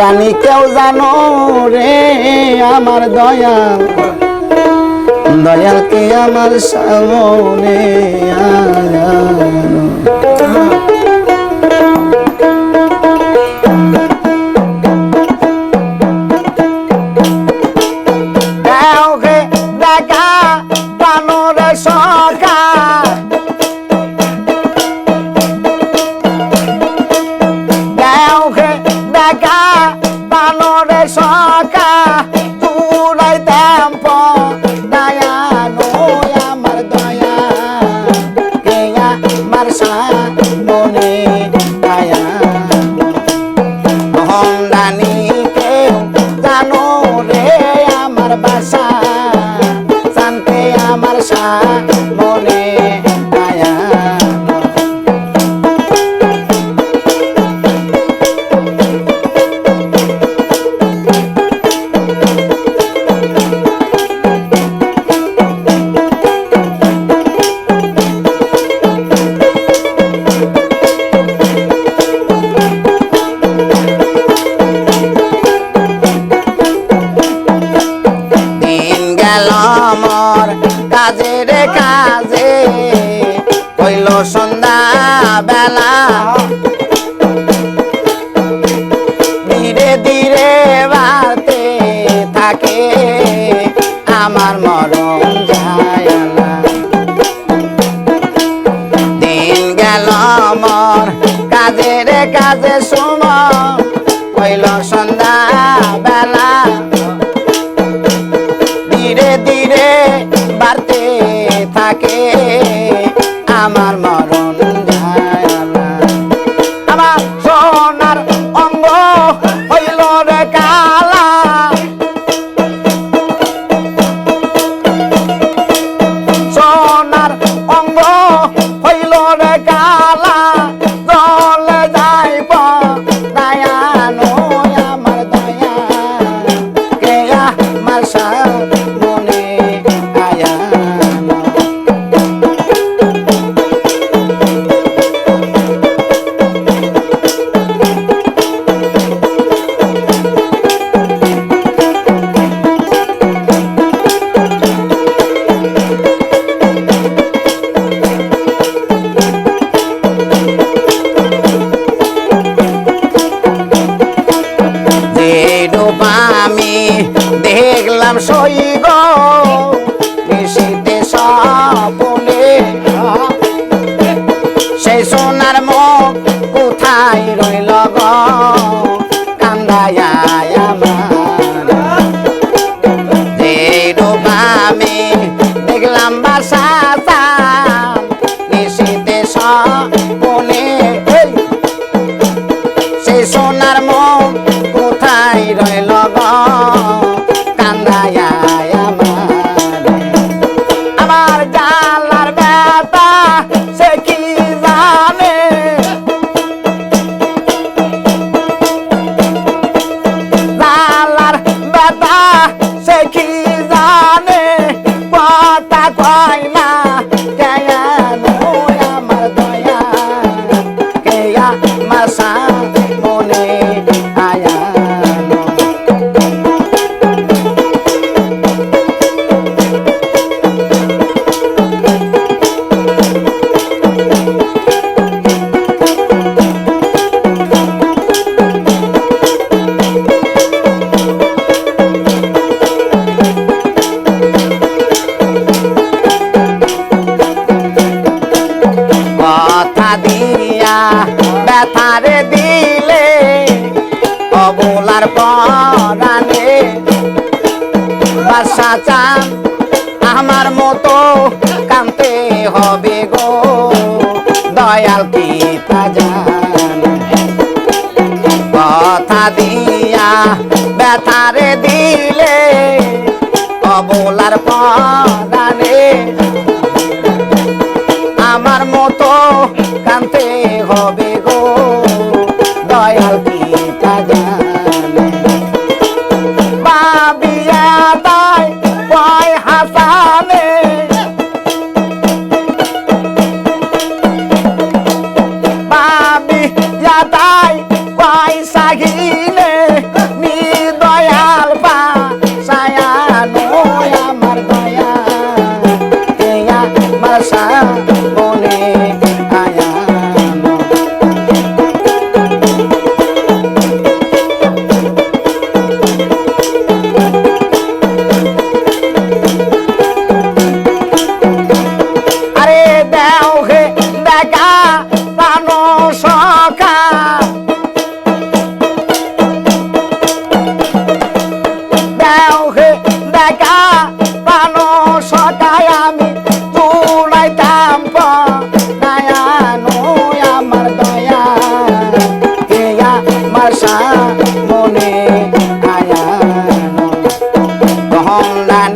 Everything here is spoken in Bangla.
রানী কেউ জানো রে আমার দয়াল দয়াল কে আমার সামনে আনো। দিন গেল মোর কাজে রে কাজে। হইল সন্ধ্যা বেলা ধীরে ধীরে বাড়তে থাকে, আমার মরণ যায় দিন গেল মোর কাজে রে কাজে সুম হইল সন্ধ্যা বেলা থাকে, আমার মরণ আমার সোনার অঙ্গ হইল রে কালা। সোনার অঙ্গ হইল রে কালা। জলে যাইব দয়ানো আমার দয়া। অবলার পরানে বাসা চান, আমার মতো কানতে হবে গো। দয়াল পিতা জান, কথা দিয়া ব্যথারে দিলে অবলার পরানে আমার মতো প্রাণে পাবি তাই পয়সা গিলে নি দয়াল বা সায়া নয় আমার দয়া। আমার সায়া masa mone ayano kohon lan